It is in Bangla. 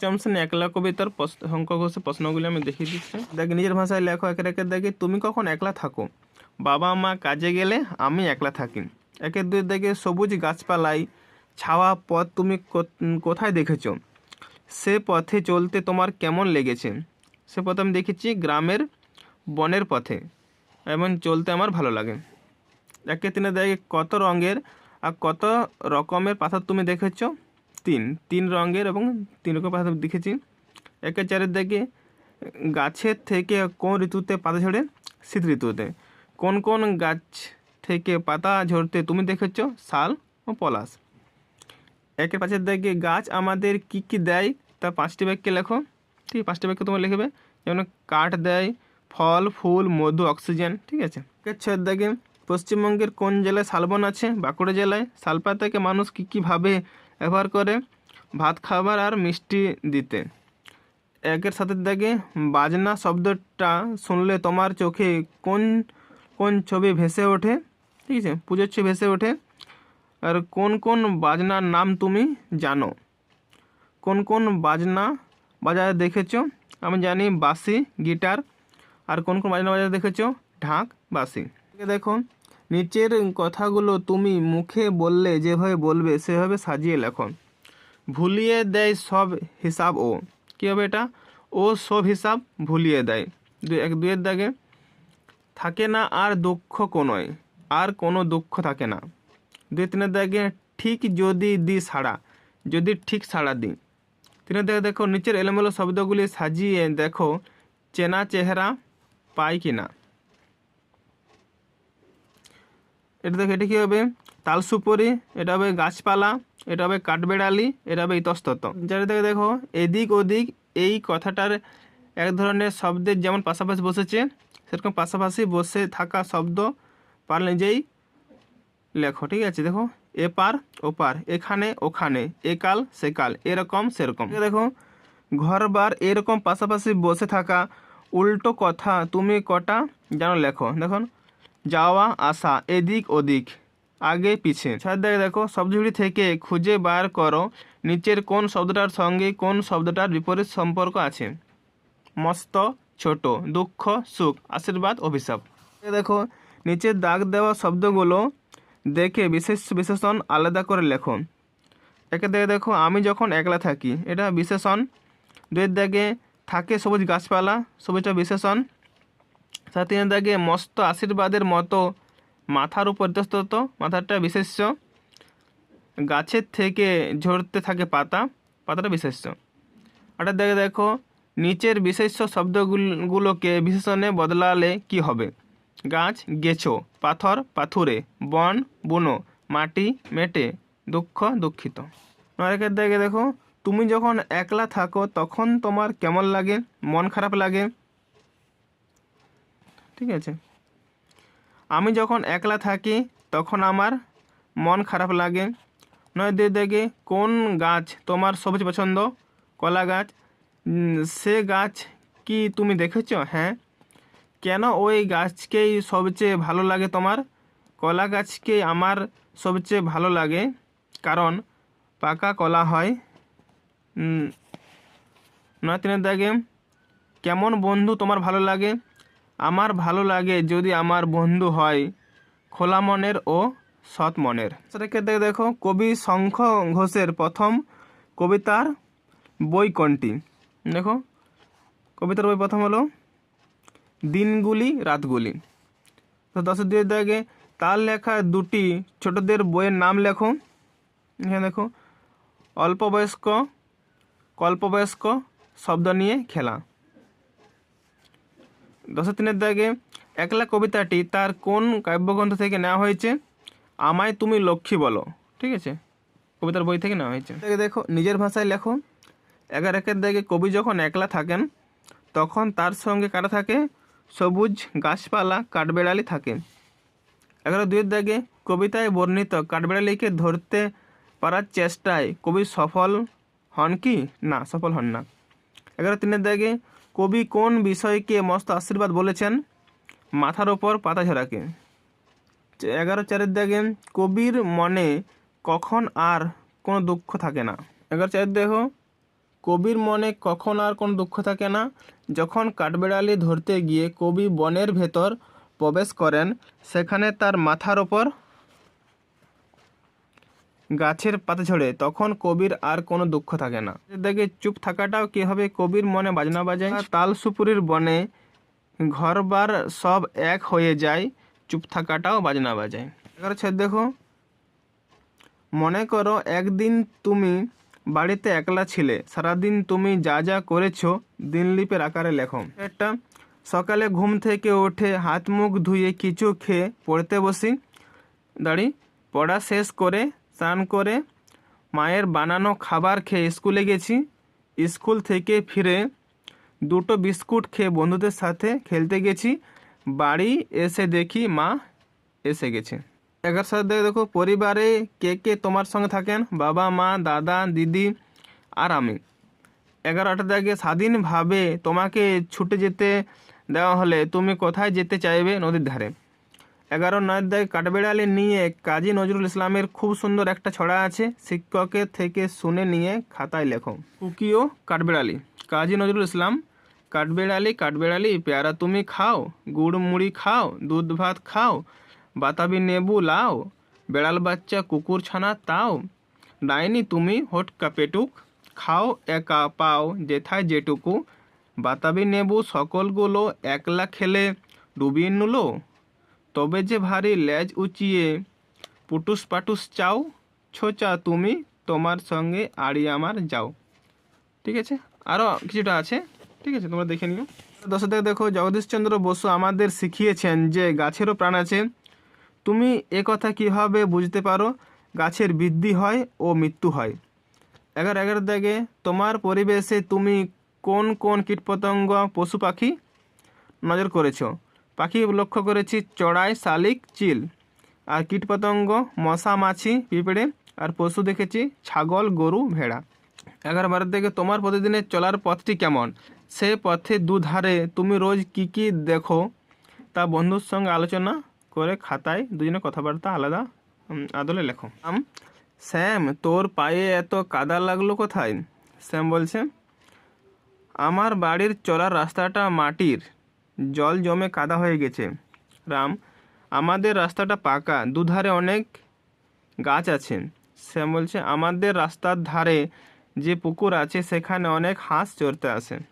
চামসেন একলা কবিতার শঙ্কর ঘোষের প্রশ্নগুলি আমি দেখিয়ে দিচ্ছি। দেখ, নিজের ভাষায় লেখো একের একের দেখে, তুমি কখন একলা থাকো? বাবা মা কাজে গেলে আমি একলা থাকি। একের দুই দেখে সবুজ গাছপালাই, ছাওয়া পথ তুমি কোথায় দেখেছ? সে পথে চলতে তোমার কেমন লেগেছে? সে পথে আমি দেখেছি গ্রামের বনের পথে এবং চলতে আমার ভালো লাগে। একে তিনে দেখে কত রঙের আর কত রকমের পাথর তুমি দেখেছ? তিন তিন রঙের এবং তিন রকম পাতা দেখেছি। একে চারের দিকে গাছের থেকে কোন ঋতুতে পাতা ঝরে? শীত ঋতুতে। কোন কোন গাছ থেকে পাতা ঝরতে তুমি দেখেছ? শাল ও পলাশ। একের পাশের দিকে গাছ আমাদের কি কি দেয়? তা পাঁচটি বাক্যে লেখো। ঠিক, পাঁচটি বাক্য তোমার লিখবে। যেমন কাঠ দেয়, ফল, ফুল, মধু, অক্সিজেন, ঠিক আছে। একের ছয়ের দিকে পশ্চিমবঙ্গের কোন জেলায় শালবন আছে? বাঁকুড়া জেলায়। শালপাতাকে মানুষ কী কীভাবে ব্যবহার করে ভাত খাবার আর মিষ্টি দিতে। একের সাথে দেখে বাজনা শব্দটা শুনলে তোমার চোখে কোন কোন ছবি ভেসে ওঠে? ঠিক আছে, পুজোর ছবি ভেসে ওঠে। আর কোন কোন বাজনার নাম তুমি জানো? কোন কোন বাজনা বাজারে দেখেছ? আমি জানি বাঁশি, গিটার। আর কোন কোন বাজনা বাজারে দেখেছ? ঢাক, বাঁশি। এদিকে দেখো নিচের কথাগুলো তুমি মুখে বললে, যেভাবে বলবে, সেভাবে সাজিয়ে লেখো। ভুলিয়ে দেয় সব হিসাব ও। কী হবে এটা? ও সব হিসাব ভুলিয়ে দেয়। দু, এক, দুয়ের দাগে, থাকে না আর দুঃখ কোনোই আর কোনো দুঃখ থাকে না। দুই, তিনের দাগে, ঠিক যদি দি সাড়া, যদি ঠিক সাড়া দিই তিনের দাগে দেখো, নিচের এলোমেলো শব্দগুলি সাজিয়ে দেখো, চেনা চেহারা পাই কি না এটা দেখো, এটা কী হবে? তালসুপরি, এটা হবে গাছপালা, এটা হবে কাঠবেড়ালি, এটা হবে ইতস্তত। যেটা দেখে, দেখো, এদিক ওদিক এই কথাটার এক ধরনের শব্দের যেমন পাশাপাশি বসেছে, সেরকম পাশাপাশি বসে থাকা শব্দ পার নিজেই লেখো, ঠিক আছে? দেখো, এপার, ওপার, এখানে, ওখানে, একাল, সেকাল, এরকম, সেরকম। দেখো ঘর বার এরকম পাশাপাশি বসে থাকা উল্টো কথা তুমি কটা যেন লেখো। দেখুন যাওয়া, আসা, এদিক ওদিক, আগে, পিছে। ছাদ দেখে শব্দগুলি থেকে খুঁজে বার করো, নিচের কোন শব্দটার সঙ্গে কোন শব্দটার বিপরীত সম্পর্ক আছে। মস্ত, ছোট, দুঃখ, সুখ, আশীর্বাদ, অভিশাপ। দেখো নিচের দাগ দেওয়া শব্দগুলো দেখে বিশেষ বিশেষণ আলাদা করে লেখো। একে দেখে দেখো, আমি যখন একলা থাকি, এটা বিশেষণ। দুয়ের দাগে থাকে সবুজ গাছপালা, সবুজটা বিশেষণ। তিনের দাগে মস্ত আশীর্বাদের মতো মাথার উপর ইতস্তত মাথাটা বিশেষ্য। গাছের থেকে ঝরতে থাকে পাতা। পাতাটা বিশেষ্য। আটার দাগে দেখো, নিচের বিশেষ্য শব্দগুলোকে বিশেষণে বদলালে কি হবে? গাছ, গেছো, পাথর, পাথুরে, বন, বুনো, মাটি, মেটে, দুঃখ, দুঃখিত। নরেকের দাগে দেখো, তুমি যখন একলা থাকো, তখন তোমার কেমন লাগে? মন খারাপ লাগে? ঠিক আছে। আমি যখন একলা থাকি, তখন আমার মন খারাপ লাগে। নয় দেখে কোন গাছ তোমার সবুজ পছন্দ? কলা গাছ। সে গাছ কি তুমি দেখেছ? হ্যাঁ। কেন ওই গাছকেই সবচেয়ে ভালো লাগে তোমার? কলা গাছকে আমার সবচেয়ে ভালো লাগে। কারণ পাকা কলা হয়। নয় তিনের দাগে কেমন বন্ধু তোমার ভালো লাগে? আমার ভালো লাগে যদি আমার বন্ধু হয়, খোলা মনের ও সৎ মনের। সেটাকে দেখে, দেখো, কবি শঙ্খ ঘোষের প্রথম কবিতার বই কোনটি? দেখো, কবিতার বই প্রথম হলো, দিনগুলি রাতগুলি। তো দশের দুই দাগে তার লেখা দুটি ছোটদের বইয়ের নাম লেখো। এখানে দেখো অল্প বয়স্ক কল্পবয়স্ক শব্দ নিয়ে খেলা। দশের তিনের দাগে একলা কবিতাটি তার কোন কাব্যগ্রন্থ থেকে নেওয়া হয়েছে? আমায় তুমি লক্ষ্মী বলো। ঠিক আছে? কবিতার বই থেকে নেওয়া হয়েছে। দেখো, নিজের ভাষায় লেখো। এগার একের দাগে কবি যখন একলা থাকেন, তখন তার সঙ্গে কারা থাকে? সবুজ গাছপালা, কাঠবেড়ালি থাকে। এগারো দুইয়ের দাগে কবিতায় বর্ণিত কাঠবেড়ালিকে ধরতে পারার চেষ্টায় কবি সফল হন কি? না, সফল হন না। এগারো তিনের দাগে কবি কোন বিষয়কে মস্ত আশীর্বাদ বলেছেন? মাথার ওপর পাতা ঝরাকে। এগারো চারের দাগে কবির মনে কখন আর কোনো দুঃখ থাকে না। এগারো চারের দেখো কবির মনে কখন আর কোনো দুঃখ থাকে না। যখন কাঠবেড়ালি ধরতে গিয়ে কবি বনের ভেতর প্রবেশ করেন, সেখানে তার মাথার ওপর গাছের পাতা ঝরে, তখন কবির আর কোনো দুঃখ থাকে না। দেখে চুপ থাকাটাও কি হবে? কবির মনে বাজনা বাজায়। তাল সুপুরির বনে ঘরবার সব এক হয়ে যায়, চুপ থাকাটাও বাজনা বাজায়। এগারো ছেদ দেখো। মনে করো একদিন তুমি বাড়িতে একলা ছিলে, সারাদিন তুমি যা যা করেছ, দিনলিপের আকারে লেখো। একটা, সকালে ঘুম থেকে উঠে হাত মুখ ধুয়ে কিছু খেয়ে পড়তে বসি। দাঁড়ি, পড়া শেষ করে স্নান করে মায়ের বানানো খাবার খেয়ে স্কুলে গেছি। স্কুল থেকে ফিরে দুটো বিস্কুট খেয়ে বন্ধুদের সাথে খেলতে গেছি। বাড়ি এসে দেখি মা এসে গেছে। এগার সাথে দেখে পরিবারে কে কে তোমার সঙ্গে থাকেন? বাবা, মা, দাদা, দিদি আর আমি। এগারোটা দেখে স্বাধীনভাবে তোমাকে ছুটে যেতে দেওয়া হলে তুমি কোথায় যেতে চাইবে নদীর ধারে? এগারো নয় দায় কাঠবেড়ালি নিয়ে কাজী নজরুল ইসলামের খুব সুন্দর একটা ছড়া আছে। শিক্ষকের থেকে শুনে নিয়ে খাতায় লেখো। কুকিও কাঠবেড়ালি। কাজী নজরুল ইসলাম, কাঠবেড়ালি কাঠবেড়ালি, পেয়ারা তুমি খাও, গুড় মুড়ি খাও, দুধ ভাত খাও, বাতাবি নেবু লাও, বেড়াল বাচ্চা কুকুর ছানা তাও, ডাইনি তুমি হোটকা পেটুক খাও একা পাও যেথায় যেটুকু, বাতাবি নেবু সকলগুলো একলা খেলে ডুবিয়ে নুলো তবে যে ভারী লেজ উঁচিয়ে পুটুস পাটুস চাও, ছোচা তুমি তোমার সঙ্গে আড়ি আমার যাও। ঠিক আছে? আরও কিছুটা আছে? ঠিক আছে, তোমরা দেখে নিও। দশে দেখো, জগদীশচন্দ্র বসু আমাদের শিখিয়েছেন যে গাছেরও প্রাণ আছে। তুমি এ কথা কীভাবে বুঝতে পারো? গাছের বৃদ্ধি হয় ও মৃত্যু হয়। এগারো এগারো দাগে, তোমার পরিবেশে তুমি কোন কোন কীটপতঙ্গ পশু পাখি? নজর করেছ। পাখি লক্ষ্য করেছি, চড়াই, শালিক, চিল। আর কীটপতঙ্গ, মশা, মাছি, পিঁপড়ে আর পশু দেখেছি, ছাগল, গরু, ভেড়া। এগারো বারো থেকে তোমার প্রতিদিনের চলার পথটি কেমন? সে পথে দুধারে তুমি রোজ কি কি দেখো? তা বন্ধুর সঙ্গে আলোচনা করে খাতায় দুজনে কথাবার্তা আলাদা আদলে লেখো। আম স্যাম তোর পায়ে এত কাদা লাগল কোথায়? স্যাম বলছে, আমার বাড়ির চলার রাস্তাটা মাটির। জল জমে কাদা হয়ে গেছে। রাম, আমাদের রাস্তাটা পাকা, দুধারে অনেক গাছ আছে। শ্যাম বলছে, আমাদের রাস্তার ধারে যে পুকুর আছে, সেখানে অনেক হাঁস চড়তে আসে।